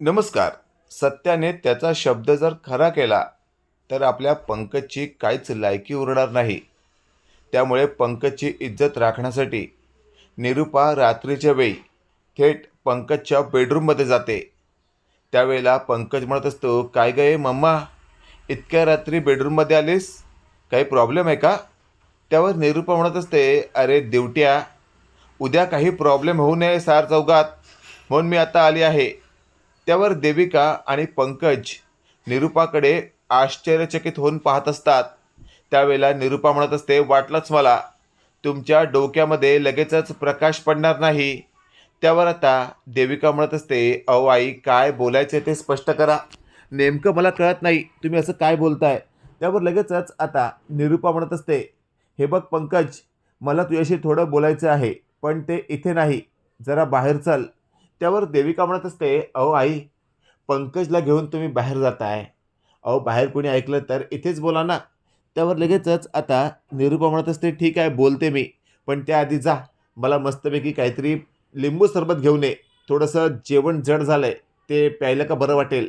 नमस्कार. सत्याने त्याचा शब्द जर खरा केला तर आपल्या पंकजची काहीच लायकी उरणार नाही. त्यामुळे पंकजची इज्जत राखण्यासाठी निरुपा रात्रीच्या वेळी थेट पंकजच्या बेडरूममध्ये जाते. त्यावेळेला पंकज म्हणत असतो काय गे मम्मा इतक्या रात्री बेडरूममध्ये आलीस? काही प्रॉब्लेम आहे का? त्यावर निरुपा म्हणत असते अरे देवट्या उद्या काही प्रॉब्लेम होऊ नये सार चौघात. म्हणून मी आता आली आहे. त्यावर देविका आणि पंकज निरुपाकडे आश्चर्यचकित होऊन पाहत असतात. त्यावेळेला निरुपा म्हणत असते वाटलंच मला तुमच्या डोक्यामध्ये लगेचच प्रकाश पडणार नाही. त्यावर आता देविका म्हणत असते अहो आई काय बोलायचे ते स्पष्ट करा. नेमकं मला कळत नाही तुम्ही असं काय बोलताय? त्यावर लगेचच आता निरुपा म्हणत असते हे बघ पंकज मला तुझ्याशी थोडं बोलायचं आहे पण ते इथे नाही. जरा बाहेर चल. त्यावर देविका म्हणत असते अहो आई पंकजला घेऊन तुम्ही बाहेर जाताय. अहो बाहेर कोणी ऐकलं तर इथेच बोला ना. त्यावर लगेचच आता निरुपा म्हणत असते ठीक आहे बोलते मी पण त्याआधी जा. मला मस्तपैकी काहीतरी लिंबू सरबत घेऊन ये. थोडंसं जेवण जड झालं आहे ते प्यायला का बरं वाटेल?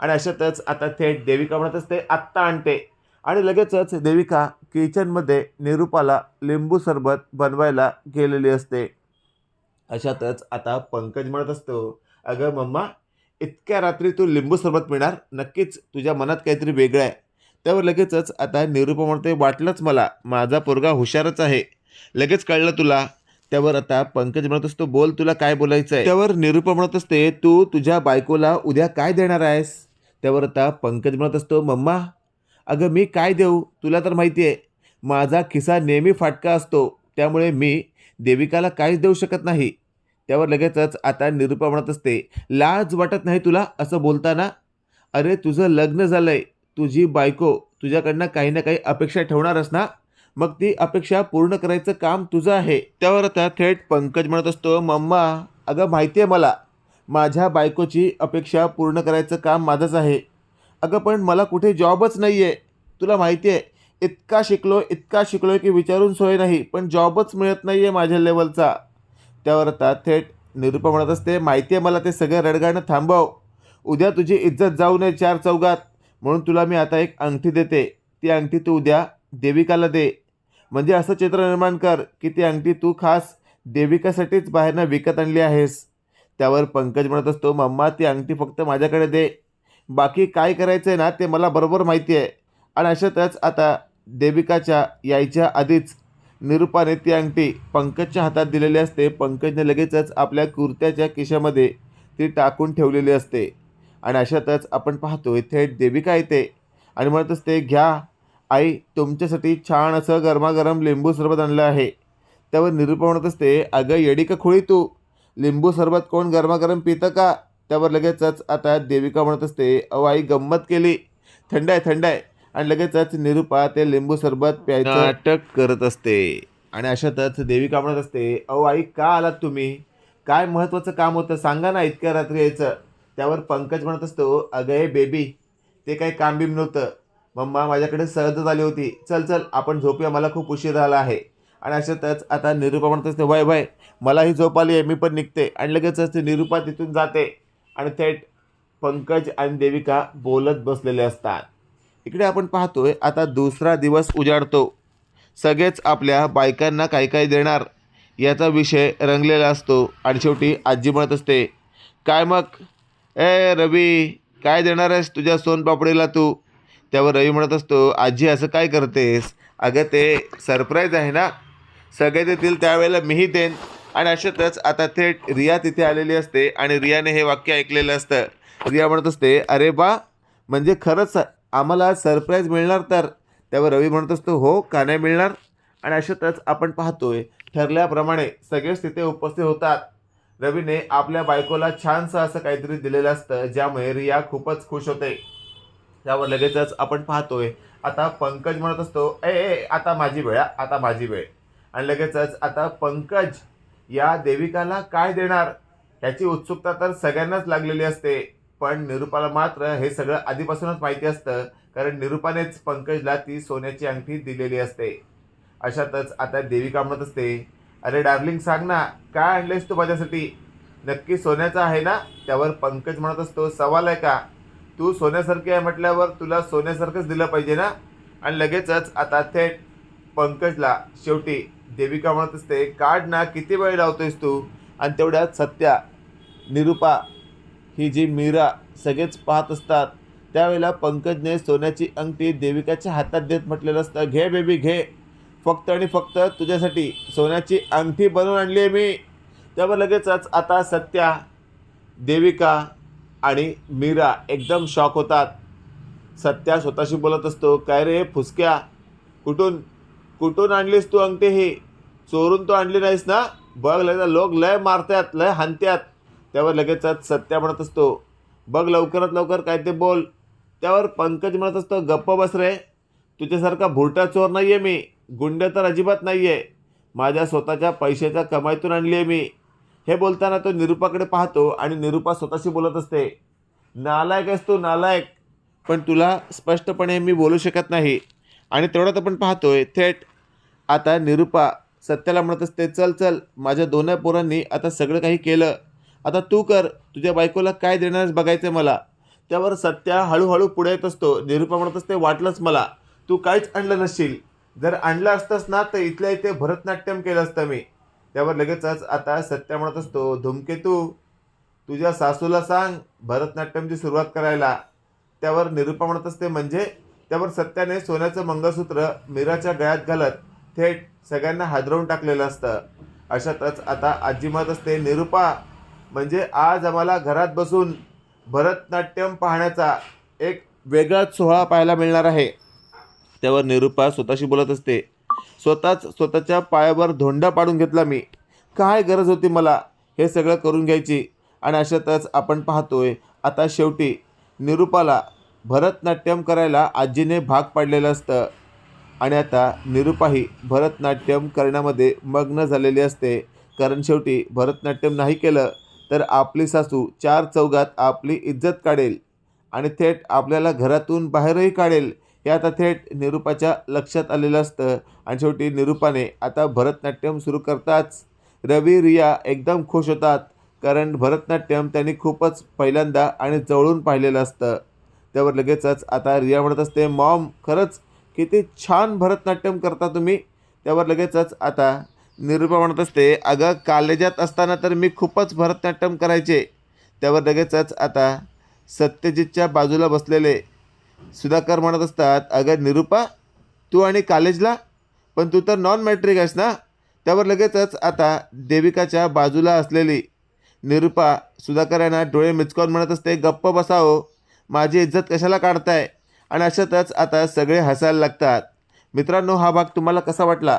आणि अशातच आता थेट देविका म्हणत असते आत्ता आणते. आणि लगेचच देविका किचनमध्ये निरुपाला लिंबू सरबत बनवायला गेलेली असते. अशातच आता पंकज म्हणत असतो अगं मम्मा इतक्या रात्री तू लिंबू सरबत पिणार? नक्कीच तुझ्या मनात काहीतरी वेगळं आहे. त्यावर लगेचच आता निरुपा म्हणते वाटलंच मला माझा पोरगा हुशारच आहे. लगेच कळलं तुला. त्यावर आता पंकज म्हणत असतो बोल तुला काय बोलायचं आहे त्यावर निरुपा म्हणत असते तू तुझ्या बायकोला उद्या काय देणार आहेस? त्यावर आता पंकज म्हणत असतो मम्मा अगं मी काय देऊ? तुला तर माहिती आहे माझा खिसा नेहमी फाटका असतो. त्यामुळे मी देविकाला काहीच देऊ शकत नाही. त्यावर लगेचच आता निरूपा म्हणत असते लाज वाटत नाही तुला असं बोलताना? अरे तुझं लग्न झालंय. तुझी बायको तुझ्याकडनं काही ना काही अपेक्षा ठेवणारच ना? मग ती अपेक्षा पूर्ण करायचं काम तुझं आहे. त्यावर आता थेट पंकज म्हणत असतो मम्मा अगं माहिती आहे मला माझ्या बायकोची अपेक्षा पूर्ण करायचं काम माझंच आहे. अगं पण मला कुठे जॉबच नाही आहे तुला माहिती आहे इतका शिकलो इतका शिकलो की विचारून सोय नाही पण जॉबच मिळत नाही आहे माझ्या लेवलचा त्यावर आता थेट निरूपा म्हणत असते माहिती आहे मला ते सगळं रडगाणं थांबव. उद्या तुझी इज्जत जाऊ नये चार चौघात. म्हणून तुला मी आता एक अंगठी देते. ती अंगठी तू उद्या देविकाला दे. म्हणजे असं चित्र निर्माण कर की ती अंगठी तू खास देविकासाठीच बाहेरनं विकत आणली आहेस. त्यावर पंकज म्हणत असतो मम्मा ती अंगठी फक्त माझ्याकडे दे. बाकी काय करायचं आहे ना ते मला बरोबर माहिती आहे आणि अशातच आता देविकाच्या यायच्या आधीच निरुपाने ती अंगठी पंकजच्या हातात दिलेली असते. पंकजने लगेचच आपल्या कुर्त्याच्या खिशामध्ये ती टाकून ठेवलेली असते. आणि अशातच आपण पाहतोय थेट देविका येते आणि म्हणत असते घ्या आई तुमच्यासाठी छान असं गरमागरम लिंबू सरबत आणलं आहे. त्यावर निरूपा म्हणत असते अगं येडी का खोळी तू? लिंबू सरबत कोण गरमागरम पितं का? त्यावर लगेचच आता देविका म्हणत असते अहो आई गंमत केली. थंड आहे थंड आहे. आणि लगेचच निरुपा ते लिंबू सरबत प्यायचं. नाटक करत असते. आणि अशातच देविका म्हणत असते अहो आई का आलात तुम्ही? काय महत्त्वाचं काम होतं? सांगा ना इतक्या रात्री यायचं. त्यावर पंकज म्हणत असतो अगं हे बेबी ते काही काम बिम नव्हतं. मम्मा माझ्याकडे सहजच आली होती. चल चल आपण झोपूया मला खूप उशीर झाला आहे. आणि अशातच आता निरुपा म्हणत असते वय वय मलाही झोप आली आहे मी पण निघते. आणि लगेचच ती निरुपा तिथून जाते. आणि थेट पंकज आणि देविका बोलत बसलेले असतात. इकडे आपण पाहतोय आता दुसरा दिवस उजाडतो. सगळेच आपल्या बायकांना काही काही देणार याचा विषय रंगलेला असतो. आणि शेवटी आजी म्हणत असते काय मग? ए रवी काय देणार आहेस तुझ्या सोनपापडीला तू? त्यावर रवी म्हणत असतो आजी असं काय करतेस? अगं ते सरप्राईज आहे ना? सगळे देतील त्यावेळेला मीही देईन. आणि अशातच आता थेट रिया तिथे आलेली असते आणि रियाने हे वाक्य ऐकलेलं असतं. रिया म्हणत असते अरे बा म्हणजे खरंच आम्हाला सरप्राईज मिळणार तर. त्यावर रवी म्हणत असतो हो का नाही मिळणार? आणि अशातच आपण पाहतोय ठरल्याप्रमाणे सगळेच तिथे उपस्थित होतात. रवीने आपल्या बायकोला छानसं असं काहीतरी दिलेलं असतं ज्यामुळे रिया खूपच खुश होते. त्यावर लगेचच आपण पाहतोय आता पंकज म्हणत असतो ए ए आता माझी वेळ आता माझी वेळ. आणि लगेचच आता पंकज या देविकाला काय देणार? याची उत्सुकता तर सगळ्यांनाच लागलेली असते. पण निरुपाला मात्र हे सगळं आधीपासूनच माहिती असतं कारण निरुपानेच पंकजला ती सोन्याची अंगठी दिलेली असते. अशातच आता देविका म्हणत असते. अरे डार्लिंग सांग ना काय आणलेस तू माझ्यासाठी? नक्की सोन्याचा आहे ना? त्यावर पंकज म्हणत असतो सवाल आहे का? तू सोन्यासारखी आहे म्हटल्यावर तुला सोन्यासारखंच दिलं पाहिजे ना? आणि लगेचच आता थेट पंकजला शेवटी देविका म्हणत असते काढ ना किती वेळ लावतोयस तू? आणि तेवढ्यात सत्या निरुपा ही जी मीरा सगळेच पाहत असतात त्यावेळेला पंकजने सोन्याची अंगठी देविकाच्या हातात देत म्हटलेलं असतं घे बेबी घे. फक्त आणि फक्त तुझ्यासाठी सोन्याची अंगठी बनवून आणली आहे मी. त्यावर लगेचच आता सत्या देविका आणि मीरा एकदम शॉक होतात. सत्या स्वतःशी बोलत असतो काय रे फुसक्या? कुठून कुठून आणलीस तू अंगठी ही? चोरून तो आणली नाहीस ना? बघ लय लोक लय मारतात लय हानत्यात त्यावर लगेचच सत्या म्हणत असतो. बघ लवकरात लवकर काय ते बोल. त्यावर पंकज म्हणत असतो गप्प बस रे. तुझ्यासारखा भुरटा चोर नाही आहे मी. गुंड तर अजिबात नाही आहे माझ्या स्वतःच्या पैशाच्या कमाईतून आणली आहे मी. हे बोलताना तो निरूपाकडे पाहतो आणि निरुपा स्वतःशी बोलत असते. नालायक आहेस तू नालायक. पण तुला स्पष्टपणे मी बोलू शकत नाही. आणि तेवढ्यात आपण पाहतोय थेट आता निरुपा सत्याला म्हणत असते चल चल. माझ्या दोन्ही पोरांनी आता सगळं काही केलं. आता तू कर तुझ्या बायकोला काय देणार बघायचं मला. त्यावर सत्या हळूहळू पुढे येत असतो. निरुपा म्हणत असते वाटलंच मला. तू काहीच आणलं नसशील. जर आणलं असतंस ना तर इथल्या इथे भरतनाट्यम केलं असतं मी. त्यावर लगेचच आता सत्या म्हणत असतो धूमकेतू तुझ्या सासूला सांग भरतनाट्यमची सुरुवात करायला. त्यावर निरुपा म्हणत असते म्हणजे? त्यावर सत्याने सोन्याचं मंगळसूत्र मीराच्या गळ्यात घालत थेट सगळ्यांना हादरवून टाकलेलं असतं. अशातच आता आजी म्हणत असते निरुपा म्हणजे आज आम्हाला घरात बसून भरतनाट्यम पाहण्याचा एक वेगळाच सोहळा पाहायला मिळणार आहे. त्यावर निरुपा स्वतःशी बोलत असते. स्वतःच स्वतःच्या पायावर धोंडा पाडून घेतला मी. काय गरज होती मला हे सगळं करून घ्यायची? आणि अशातच आपण पाहतोय आता शेवटी निरुपाला भरतनाट्यम करायला आजीने भाग पाडलेलं असतं. आणि आता निरुपाही भरतनाट्यम करण्यामध्ये मग्न झालेली असते. कारण शेवटी भरतनाट्यम नाही केलं तर आपली सासू चार चौघात आपली इज्जत काढेल आणि थेट आपल्याला घरातून बाहेरही काढेल. हे आता थेट निरुपाच्या लक्षात आलेलं असतं. आणि शेवटी निरुपाने आता भरतनाट्यम सुरू करताच. रवी रिया एकदम खुश होतात कारण भरतनाट्यम त्यांनी खूपच पहिल्यांदा आणि जवळून पाहिलेलं असतं. त्यावर लगेचच आता रिया म्हणत असते मॉम खरंच किती छान भरतनाट्यम करता तुम्ही. त्यावर लगेचच आता निरुपा म्हणत असते अगं कॉलेजात असताना तर मी खूपच भरतनाट्यम करायचे. त्यावर लगेचच आता सत्यजितच्या बाजूला बसलेले सुधाकर म्हणत असतात अगं निरुपा तू आणि कॉलेजला? पण तू तर नॉन मॅट्रिक आहेस ना? त्यावर लगेचच आता देविकाच्या बाजूला असलेली निरुपा सुधाकर यांना डोळे मिचकावून म्हणत असते गप्प बसाओ माझी इज्जत कशाला काढताय? आणि अशातच आता सगळे हसायला लागतात. मित्रांनो हा भाग तुम्हाला कसा वाटला?